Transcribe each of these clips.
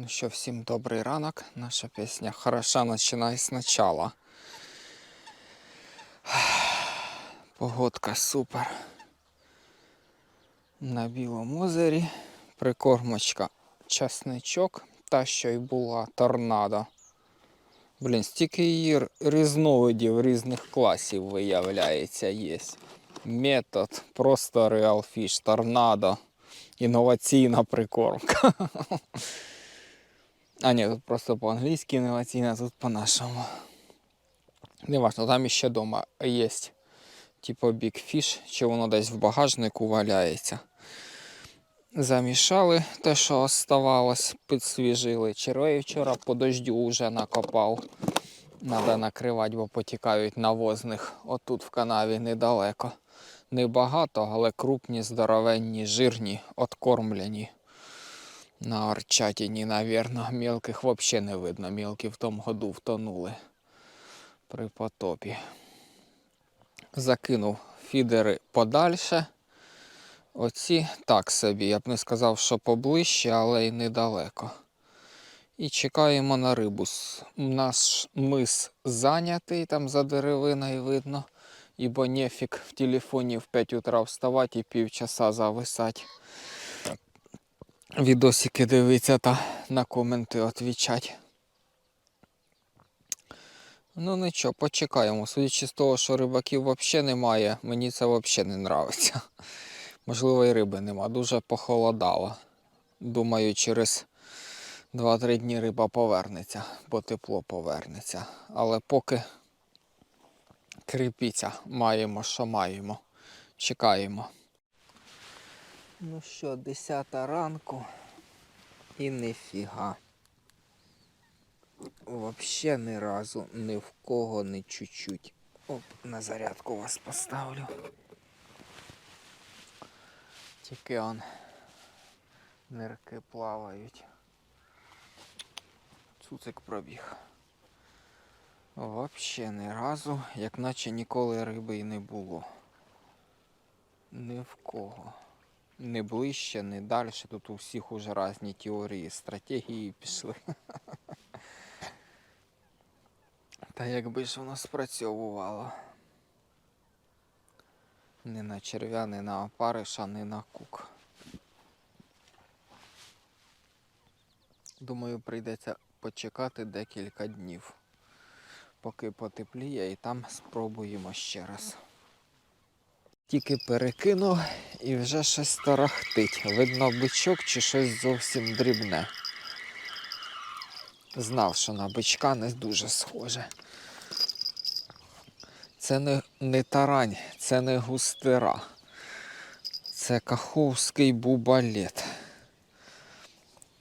Ну що, всім добрий ранок. Наша пісня хороша починає спочатку. Погодка супер. На білому озері. Прикормочка часничок. Та що й була торнадо. Блін, стільки її різновидів різних класів виявляється є. Метод, просто Fish, торнадо, інноваційна прикормка. А ні, тут просто по-англійськи інноваційна, тут по-нашому. Не важно, там ще вдома є. Типу Fish, чи воно десь в багажнику валяється. Замішали те, що оставалось, підсвіжили. Червей вчора по дождю вже накопав. Треба накривати, бо потікають навозних. Отут в канаві недалеко. Небагато, але крупні, здоровенні, жирні, откормлені. На Арчатіні, навірно, мілких взагалі не видно. Мілкі в тому году втонули при потопі. Закинув фідери подальше. Оці так собі. Я б не сказав, що поближче, але й недалеко. І чекаємо на рибу. Наш мис зайнятий, там за деревиною видно. Ібо нефік в телефоні в 5 утра вставати і півчаса зависати. Відосики дивиться та на коменти відповідати. Ну нічого, почекаємо. Судячи з того, що рибаків взагалі немає, мені це взагалі не подобається. Можливо, і риби нема. Дуже похолодало. Думаю, через 2-3 дні риба повернеться, бо тепло повернеться. Але поки кріпіться, маємо, що маємо. Чекаємо. Ну що, 10 ранку і ніфіга. Вообще ні разу ні в кого не чуть-чуть. Оп, на зарядку вас поставлю. Тільки он нирки плавають. Цуцик пробіг. Вообще ні разу, як наче ніколи риби і не було. Ні в кого. Не ближче, не далі. Тут у всіх уже різні теорії, стратегії пішли. Та якби ж воно спрацьовувало. Не на черв'я, не на опариша, не на кук. Думаю, прийдеться почекати декілька днів, поки потепліє, і там спробуємо ще раз. Тільки перекинув і вже щось тарахтить. Видно бичок чи щось зовсім дрібне. Знав, що на бичка не дуже схоже. Це не, не тарань, це не густира. Це каховський бубалет.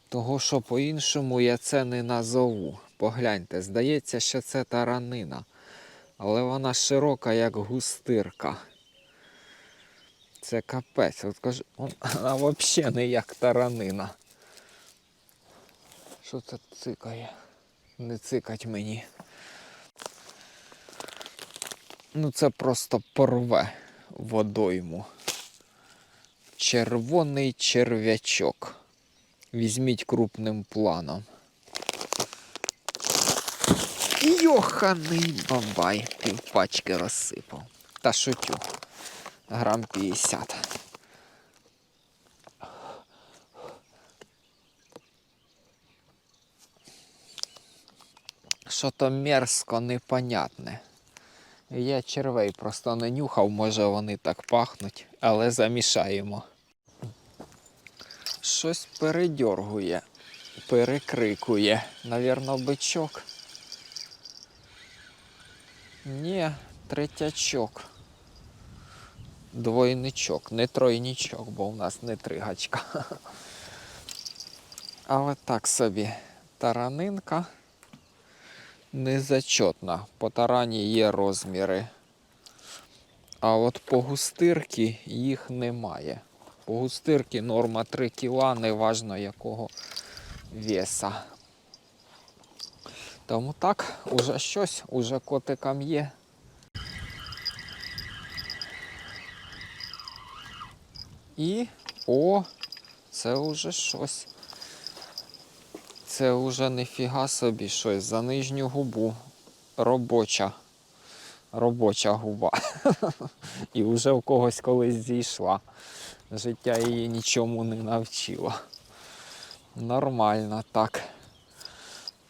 Того, що по-іншому я це не назову. Погляньте, здається, що це таранина. Але вона широка, як густирка. Це капець. От кажу, вон- вона взагалі не як таранина. Що це цикає? Не цикать мені. Ну це просто порве водойму. Червоний черв'ячок. Візьміть крупним планом. Йоханий бабай. Півпачки розсипав. Та шутю. Грам 50. Що то мерзко непонятне. Я червей просто не нюхав, може вони так пахнуть, але замішаємо. Щось передьоргує, перекрикує. Навірно, бичок. Ні, третячок. Двойничок, не тройничок, бо у нас не тригачка. Але так собі таранинка незачетна. По тарані є розміри. А от по густирки їх немає. По густирки норма 3 кіла, неважно якого веса. Тому так, уже щось, уже котикам є. І о, це вже щось. Це вже ніфіга собі щось за нижню губу. Робоча. Робоча губа. І вже в когось колись зійшла. Життя її нічому не навчило. Нормально так.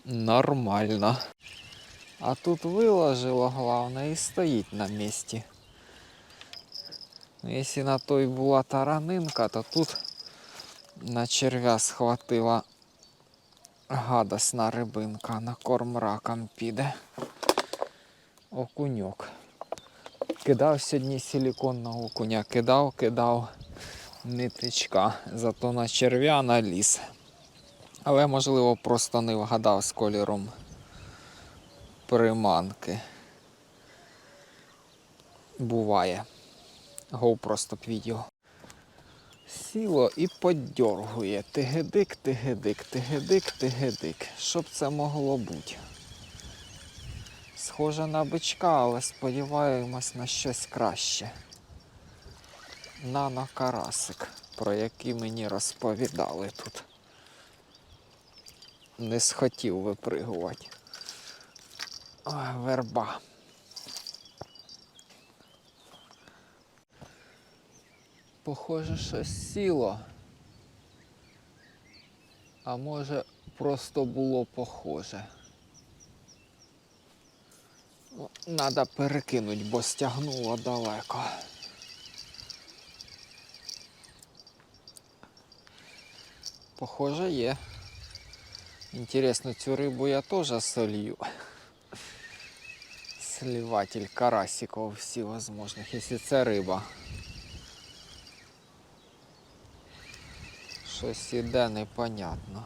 Нормально. А тут виложило, головне, і стоїть на місці. Ну, Якщо на той була таранинка, то тут на черв'я схватила гадосна рибинка, на корм раком піде. Окуньок. Кидав сьогодні силіконного окуня, кидав, кидав нитичка, зато на черв'я наліз. Але можливо просто не вгадав з кольором приманки. Буває. GoPro відео. Сіло і подьоргує. Тигедик, тигедик, тигедик, тигедик. Що б це могло бути? Схоже на бичка, але сподіваємось на щось краще. Нано-карасик, про який мені розповідали тут. Не схотів випригувати. Ой, верба. Похоже, щось сіло. А може просто було похоже. Ну, Надо перекинуть, бо стягнуло далеко. Похоже, є. Інтересно, цю рибу я теж солью. Сливатель карасиков всевозможных, если це риба. Щось іде непонятно.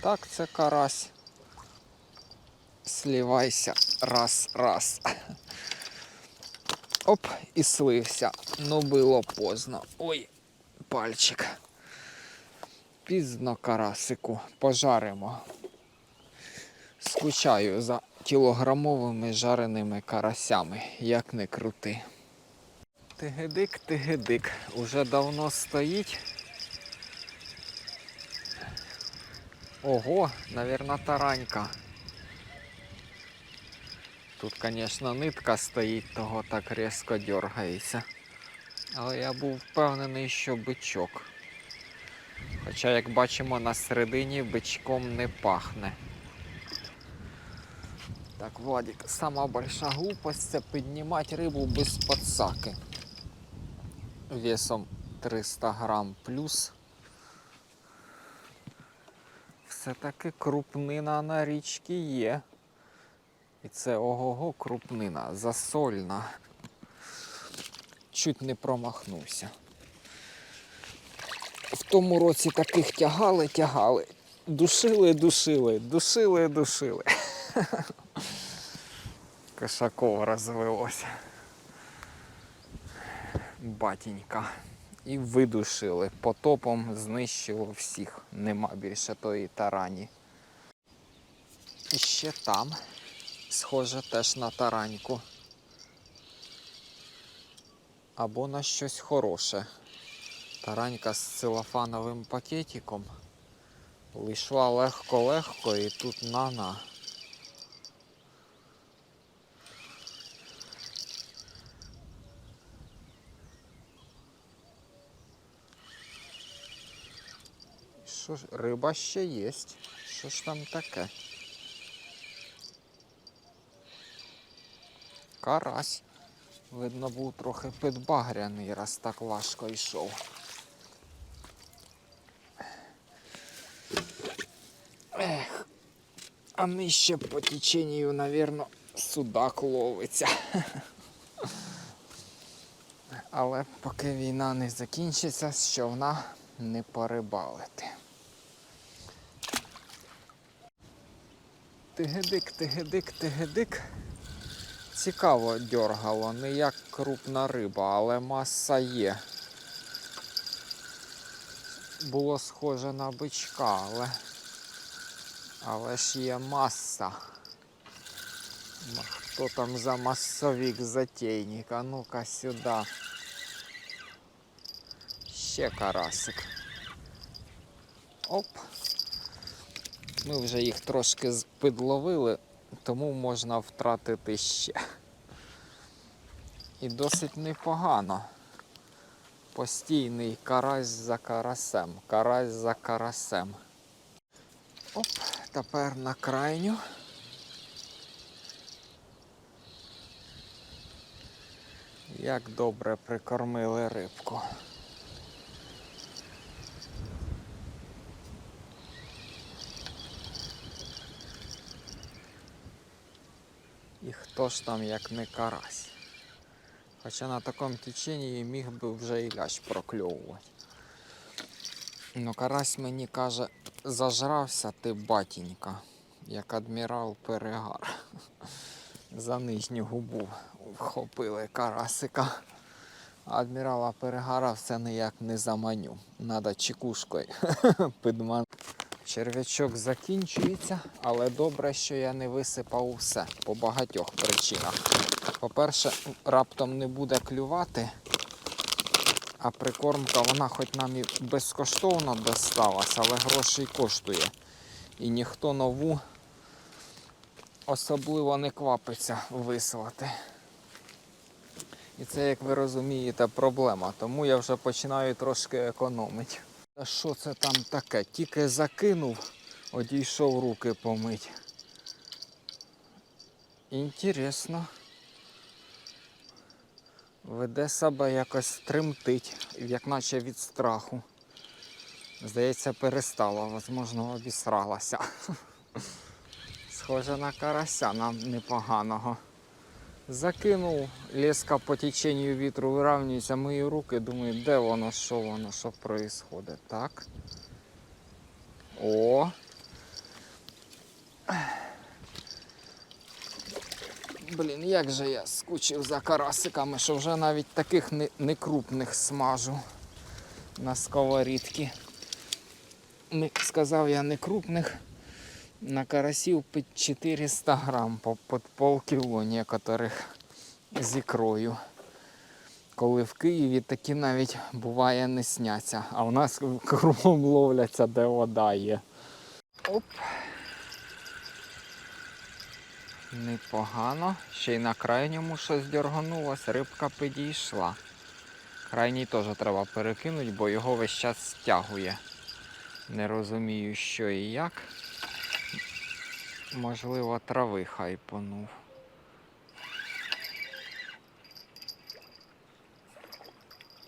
Так, це карась. Сливайся раз, раз. Оп, і слився. Ну було поздно. Ой, пальчик. Пізно карасику. Пожаримо. Скучаю за кілограмовими жареними карасями, як не крути. Тигедик, тигедик. Уже давно стоїть. Ого, навірно, таранька. Тут, звісно, нитка стоїть, того так різко дергається. Але я був впевнений, що бичок. Хоча, як бачимо, на середині бичком не пахне. Так, Владик, сама большая глупость це піднімати рибу без подсаки. Весом 300 грам плюс. Все-таки крупнина на річці є. І це ого-го крупнина, засольна. Чуть не промахнувся. В тому році таких тягали, тягали. Душили, душили, душили, душили. Кошаков розвелося. Батінька. І видушили. Потопом знищило всіх. Нема більше тої тарані. І ще там. Схоже теж на тараньку. Або на щось хороше. Таранька з целофановим пакетиком. Вийшла легко-легко і тут на-на. Що ж, риба ще є. Що ж там таке? Карась. Видно, був трохи підбагряний, раз так важко йшов. Ех, а нижче по теченню, навірно, судак ловиться. Але поки війна не закінчиться, з човна не порибалити. Тигедик, тигедик, тигедик. Цікаво дьоргало, не як крупна риба, але маса є. Було схоже на бичка, але, але ж є маса. Хто там за масовик затейник? А ну-ка сюди. Ще карасик. Оп. Ми вже їх трошки підловили, тому можна втратити ще. І досить непогано. Постійний карась за карасем, карась за карасем. Оп, тепер на крайню. Як добре прикормили рибку. І хто ж там як не карась? Хоча на такому теченні міг би вже і лящ прокльовувати. Ну, карась мені каже, зажрався ти батінька, як адмірал Перегар. За нижню губу вхопили карасика. Адмірала Перегара все ніяк не заманю. Надо чекушкою підман. Черв'ячок закінчується, але добре, що я не висипав усе по багатьох причинах. По-перше, раптом не буде клювати, а прикормка вона хоч нам і безкоштовно досталась, але грошей коштує. І ніхто нову особливо не квапиться вислати. І це, як ви розумієте, проблема. Тому я вже починаю трошки економити. А що це там таке? Тільки закинув, одійшов руки помить. Інтересно. Веде себе якось тремтить, як наче від страху. Здається, перестала, можливо, обісралася. Схоже на карася нам непоганого. Закинув, леска по теченню вітру виравнюється, мої руки, думаю, де воно, що воно, що відбувається. Так. О. Блін, як же я скучив за карасиками, що вже навіть таких не, не крупних смажу на сковорідці. Не, сказав я не крупних, на карасів під 400 грам, по полкіло некоторих з ікрою. Коли в Києві такі навіть буває не сняться, а у нас кругом ловляться, де вода є. Оп. Непогано. Ще й на крайньому щось дерганулось, рибка підійшла. Крайній теж треба перекинути, бо його весь час стягує. Не розумію, що і як. Можливо, трави хайпонув.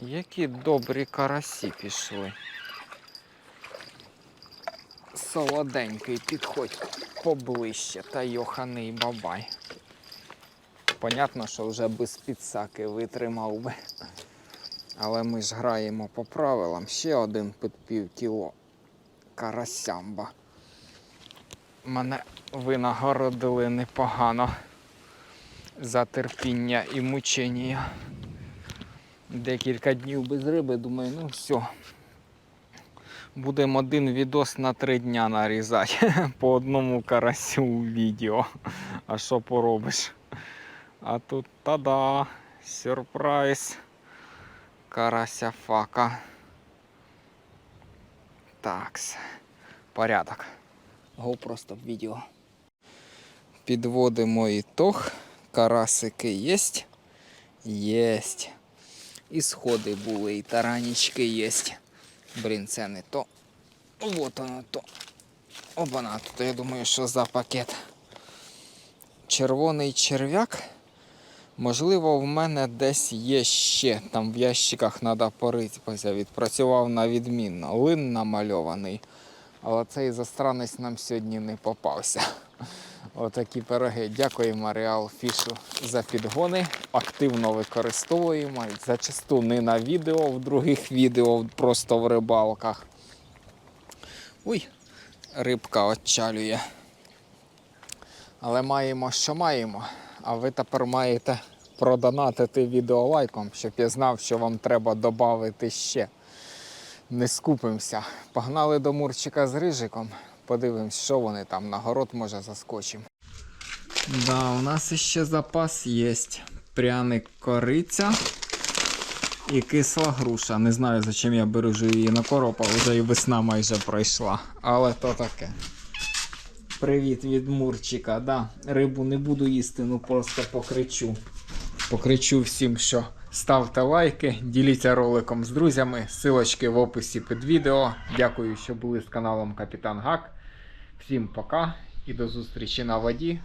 Які добрі карасі пішли. Солоденький, підходь поближче та йоханий бабай. Понятно, що вже без підсаки витримав би. Але ми ж граємо по правилам. Ще один під пів кіло карасямба. Мене винагородили непогано за терпіння і мучення. Декілька днів без риби, думаю, ну все. Будемо один відос на три дня нарізати по одному карасю у відео. А що поробиш? А тут та-да, сюрприз. Карася фака. Такс. Порядок. Просто в відео. Підводимо ітог. Карасики єсть. Єсть. І сходи були, і таранічки єсть. Блін, це не то. Вот воно то. Обана, тут я думаю, що за пакет. Червоний черв'як. Можливо, в мене десь є ще. Там в ящиках треба поритися. Відпрацював на відмінно. Лин намальований. Але цей застранець нам сьогодні не попався. Отакі пироги. Дякуємо Реал Фішу за підгони. Активно використовуємо. Зачасту не на відео, в других відео, просто в рибалках. Уй, рибка отчалює. Але маємо, що маємо. А ви тепер маєте продонатити відео лайком, щоб я знав, що вам треба додати ще. Не скупимося. Погнали до Мурчика з рижиком. Подивимось, що вони там на город може заскочимо. Да, у нас ще запас є. Пряник кориця і кисла груша. Не знаю, за чим я бережу її на коропа, вже і весна майже пройшла. Але то таке. Привіт від Мурчика. Да, рибу не буду їсти, ну просто покричу. Покричу всім, що ставте лайки, діліться роликом з друзями. Силочки в описі під відео. Дякую, що були з каналом Капітан Гак. Всім пока і до зустрічі на воді.